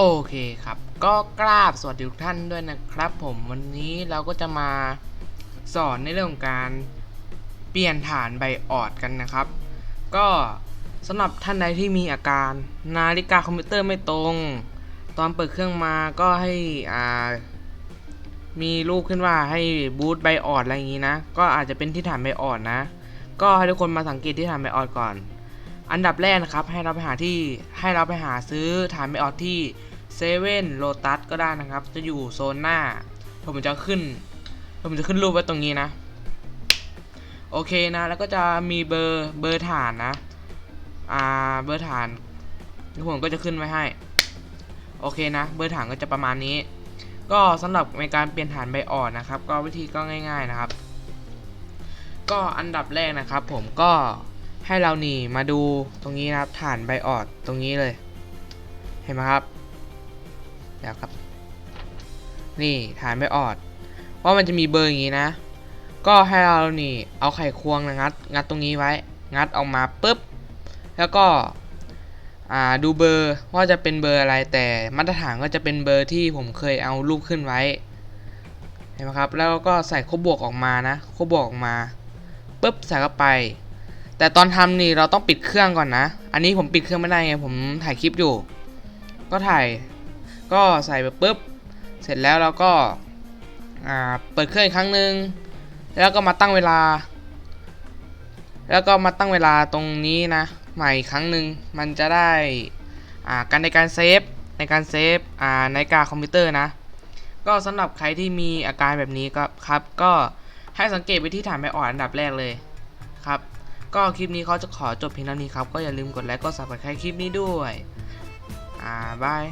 โอเคครับ ก็กราบสวัสดีทุกท่านด้วยนะครับ ผมวันนี้เราก็จะมาสอนในเรื่องของการเปลี่ยนฐานไบออดกันนะครับ ก็สำหรับท่านใดที่มีอาการนาฬิกาคอมพิวเตอร์ไม่ตรง ตอนเปิดเครื่องมาก็ให้อ่ามีรูปขึ้นว่าให้บูตไบออดอะไรอย่างนี้นะ ก็อาจจะเป็นที่ฐานไบออดนะ ก็ให้ทุกคนมาสังเกตที่ฐานไบออดก่อนอันดับแรกนะครับให้เราไปหาที่ให้เราไปหาซื้อฐานไบออดที่ เซเว่นโลตัสก็ได้นะครับ จะอยู่โซนหน้าผมจะขึ้น ผมจะขึ้นรูปไว้ตรงนี้นะ โอเคนะ แล้วก็จะมีเบอร์เบอร์ฐานนะ อ่าเบอร์ฐานผมก็จะขึ้นไว้ให้ โอเคนะ เบอร์ฐานก็จะประมาณนี้ ก็สำหรับในการเปลี่ยนฐานไบออดนะครับ ก็วิธีก็ง่าย ๆนะครับ ก็อันดับแรกนะครับ ผมก็ให้เราหนีมาดูตรงนี้นะครับฐานไบออดตรงนี้เลย เห็นไหมครับ ดี๋ยวครับ นี่ฐานไบออด ว่ามันจะมีเบอร์อย่างนี้นะ ก็ให้เรานี่เอาไขควงนะงัด งัดตรงนี้ไว้ งัดออกมาปุ๊บ แล้วก็ดูเบอร์ว่าจะเป็นเบอร์อะไรแต่มาตรฐานก็จะเป็นเบอร์ที่ผมเคยเอารูปขึ้นไว้เห็นไหมครับ แล้วก็ใส่คบวกออกมานะคบวกออกมาปุ๊บใส่เข้าไป แต่ตอนทำนี่เราต้องปิดเครื่องก่อนนะ อันนี้ผมปิดเครื่องไม่ได้ไงผมถ่ายคลิปอยู่ ก็ถ่าย ก็ใส่ไปปุ๊บ เสร็จแล้วเราก็อ่าเปิดเครื่องอีกครั้งหนึ่งแล้วก็มาตั้งเวลา แล้วก็มาตั้งเวลาตรงนี้นะ ใหม่อีกครั้งหนึ่งมันจะได้อ่าการในการเซฟในการเซฟอ่าในกาคอมพิวเตอร์นะ ก็สำหรับใครที่มีอาการแบบนี้ก็ครับ ก็ให้สังเกตไปที่ฐานไบออดอันดับแรกเลยครับ ก็คลิปนี้เขาจะขอจบเพียงเท่านี้ครับ ก็อย่าลืมกดไลค์กดซับสไครต์คลิปนี้ด้วย อ่าบาย